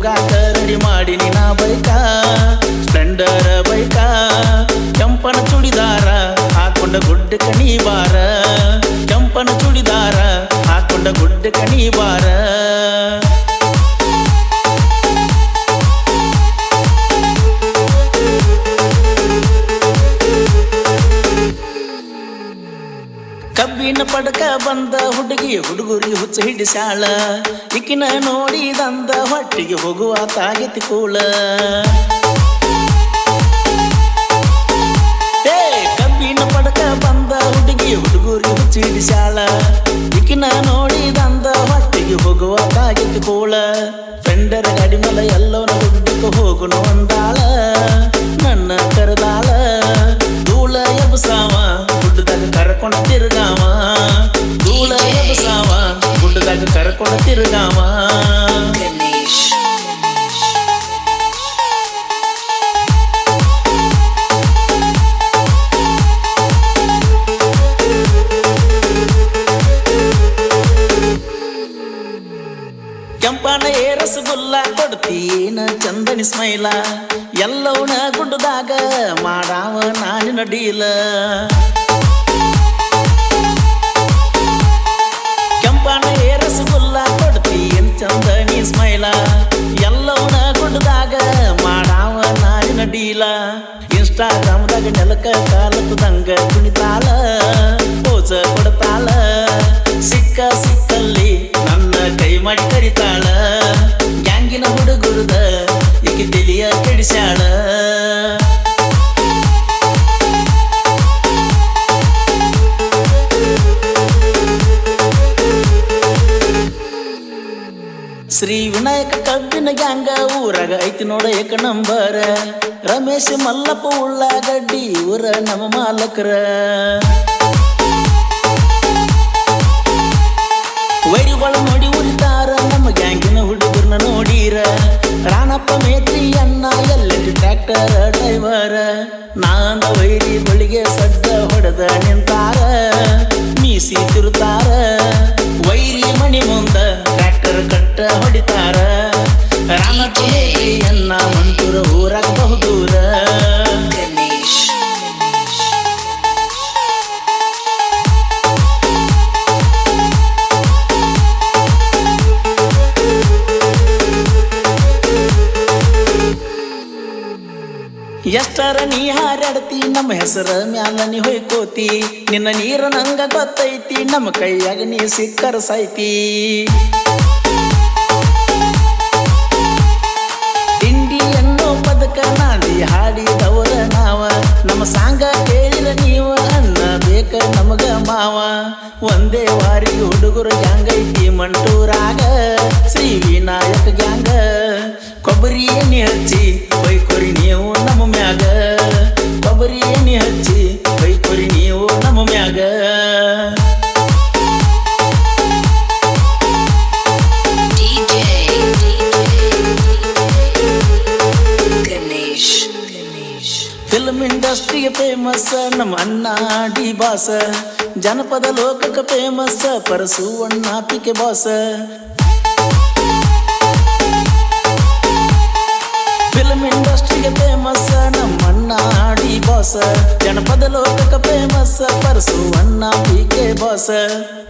ಯೋಗಾಕ ready ಮಾಡಿ ನಾ ಬೈಕ. Splendor ಬೈಕ. ಕೆಂಪನ ಚುಡಿದಾರ ಹಾಕೊಂಡ ಗುಡ್ಡ ಕಣಿ ಬಾರ. ಕೆಂಪನ ಚುಡಿದಾರ ಹಾಕೊಂಡ ಗುಡ್ಡ ಕಣಿ ಬಾರ. ಕಬ್ಬಿನ ಪಡಕ ಬಂದ ಹುಡುಗಿ ಹುಡುಗುರಿ ಹುಚ್ಚ ಹಿಡಿಸಾಳ ನೋಡಿ ನೋಡಿದಂದ ಹೊಟ್ಟಿಗೆ ಹೋಗುವ ತಾಗಿತಿ ಕೂಳ ಕಬ್ಬಿನ ಪಡಕ ಬಂದ ಹುಡುಗಿ ಹುಡುಗರು ಹುಚ್ಚ ಹಿಡಿಸಾಳ ಇಕಿನ ನೋಡಿದಂದ ಒಟ್ಟಿಗೆ ಹೋಗುವ ತಾಗಿತಿ ಕೂಳ ಫ್ರೆಂಡರ ಕಡಿಮಲ ಮೇಲೆ ಎಲ್ಲವನ ಗುಡ್ಡಕ್ಕೆ ಹೋಗುನು ಅಂದಾಳ. ನನ್ನ ಕರೆದಾಳ, ಧೂಳ ಎಬ್ಸಾವ, ಗುಡ್ಡದಾಗ ಕರ್ಕೊಂಡ ತಿರುಗಾವ. ಧೂಳ ಎಬ್ಸಾವ, ಗುಡ್ಡದಾಗ ಕರ್ಕೊಂಡ ತಿರುಗಾವ. ಕೊಡ್ತೀನ ಚಂದನಿ ಸ್ಮೈಲ, ಎಲ್ಲವನ ಗುಡ್ಡದಾಗ ಮಾಡಾವ ನಾನಿನ ಡೀಲ. ಕೆಂಪನ ರಸಗುಲ್ಲ ಕೊಡ್ತೀನ ಚಂದನಿ ಸ್ಮೈಲ, ಎಲ್ಲವನ ಗುಡ್ಡದಾಗ ಮಾಡಾವ ನಾನಿನ ಡೀಲ. ಇನ್ಸ್ಟಾಗ್ರಾಮ್ದಾಗ ನೆಲಕ ಕಾಲಕ್ಕದಂಗ ಕುಣಿತಾಳ. ಶ್ರೀ ವಿನಾಯಕ ಕಬ್ಬಿನ ಗ್ಯಾಂಗ ಊರಾಗ ಐತಿ ನೋಡ ಏಕ ನಂಬರ. ರಮೇಶ್ ಮಲ್ಲಪ್ಪ ಉಳ್ಳಾಗಡ್ಡಿ ಊರ ನಮ್ಮ ಮಾಲಕರ. ವೈರುಗಳ ನೋಡಿ ಉರಿತಾರ, ನಮ್ಮ ಗ್ಯಾಂಗಿನ ಹುಡುಗರ್ನ ನೋಡಿರ. ರಾಣಪ್ಪ ಮೇತ್ರಿ ಅಣ್ಣ ಎಲ್ಲೆಲ್ಲಿ ಟ್ರ್ಯಾಕ್ಟರ್ ಡ್ರೈವರ್ ನಾನು ವೈರಿ ಬಳಿಗೆ ಸಡ್ಡ ಹೊಡೆದ ನಿಂತಾರ. ಮೀಸಿ ತಿರುತ್ತಾರ ವೈರಿ ಮಣಿ ಮುಂದ ಎಷ್ಟರ ನೀ ಹಾರಾಡ್ತಿ? ನಮ್ಮ ಹೆಸರ ಮ್ಯಾಲ ನೀ ಹೊಯ್ಕೋತಿ. ನಿನ್ನ ನೀರ ನಂಗ ಗೊತ್ತೈತಿ, ನಮ್ಮ ಕೈಯಾಗ ನೀ ಸಿಕ್ಕರ ಸಾಯ್ತಿ. ತಿಂಡಿ ಪದಕ ನಾದಿ ಹಾಡಿದವರ ನಾವ. ನಮ್ಮ ಸಾಂಗ ಕೇಳಿದ ನೀವು ಅನ್ನ ಬೇಕ ನಮಗ ಮಾವ. ಒಂದೇ ಬಾರಿ ಹುಡುಗರು ಗ್ಯಾಂಗ್ ಐತಿ ಮಂಟೂರಾಗ. ಶ್ರೀ ವಿನಾಯಕ ಗ್ಯಾಂಗ, ಕೊಬ್ಬರಿ ಎಣ್ಣೆ ಹಚ್ಚಿ ಇಂಡಸ್ಟ್ರಿಗೆ ಫೇಮಸ್, ನಮ್ಮ ಅಣ್ಣ ಡಿ ಬಾಸ. ಜನಪದ ಲೋಕಕ ಫೇಮಸ್, ಪರಸು ಅಣ್ಣ ಪಿಕೆ ಬಾಸ. ಫಿಲ್ಮ್ ಇಂಡಸ್ಟ್ರಿಗೆ ಫೇಮಸ್ ನಮ್ಮ ಅಣ್ಣ ಡಿ ಬಾಸ. ಜನಪದ ಲೋಕಕ ಫೇಮಸ್ ಪರಸು ಅಣ್ಣ ಪಿಕೆ ಬಾಸ.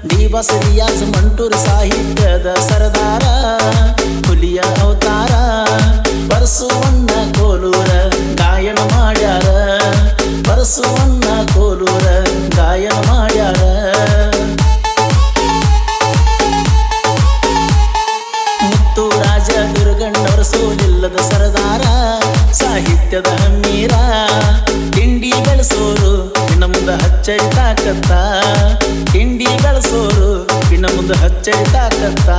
ಡಿ ಬಾಸ ರಿಯಾಜ್ ಮಂಟೂರ್ ಸಾಹಿತ್ಯದ ಸರದಾರ. ಪರಸುವಣ್ಣ ಕೋಲೂರ ಗಾಯನ ಮಾಡ್ಯಾರ. ಮುತ್ತು ರಾಜ ದುರ್ಗಣ್ಣವರ ಸೋಲಿಲ್ಲದ ಸರದಾರ, ಸಾಹಿತ್ಯದ ಹಮ್ಮೀರ ತಿಂಡಿ ಬೆಳೆಸೋರು ಇನ್ನ ಮುಂದೆ ಹಚ್ಚರಿ ತಾಕತ್ತ ತಿಂಡಿ ಬೆಳೆಸೋರು ಇನ್ನ ಮುಂದೆ ಹಚ್ಚರಿ ತಾಕತ್ತ